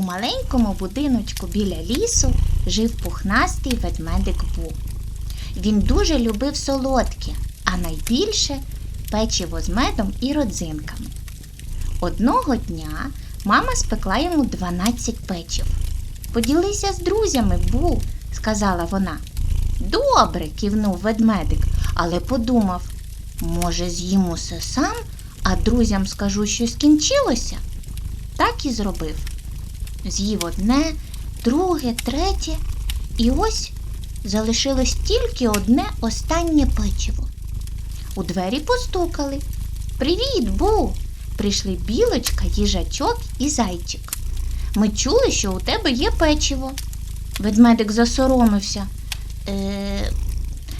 маленькому будиночку біля лісу жив пухнастий ведмедик Бу. Він дуже любив солодке, а найбільше печиво з медом і родзинками. Одного дня мама спекла йому 12 печив. Поділися з друзями, Бу, сказала вона. Добре, кивнув ведмедик, але подумав, може, з'їм усе сам, а друзям скажу, що скінчилося. Так і зробив. З'їв одне, друге, третє, і ось залишилось тільки одне останнє печиво. У двері постукали. Привіт, Бу! Прийшли білочка, їжачок і зайчик. Ми чули, що у тебе є печиво. Ведмедик засоромився. Е,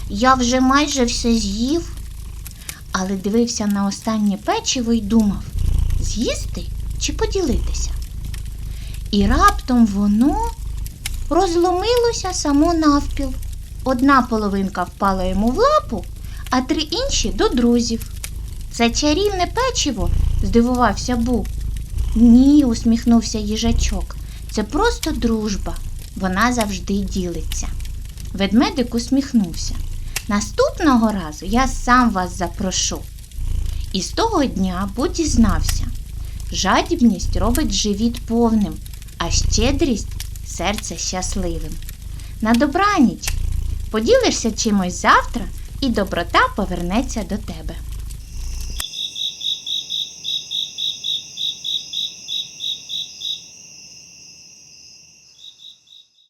я вже майже все з'їв, але дивився на останнє печиво і думав, з'їсти чи поділитися. І раптом воно розломилося само навпіл. Одна половинка впала йому в лапу, а три інші до друзів. Це чарівне печиво, здивувався Бу. Ні, усміхнувся їжачок. Це просто дружба. Вона завжди ділиться. Ведмедик усміхнувся. Наступного разу я сам вас запрошу. І з того дня Бу дізнався. Жадібність робить живіт повним, а щедрість серце щасливим. На добраніч поділишся чимось завтра, і доброта повернеться до тебе.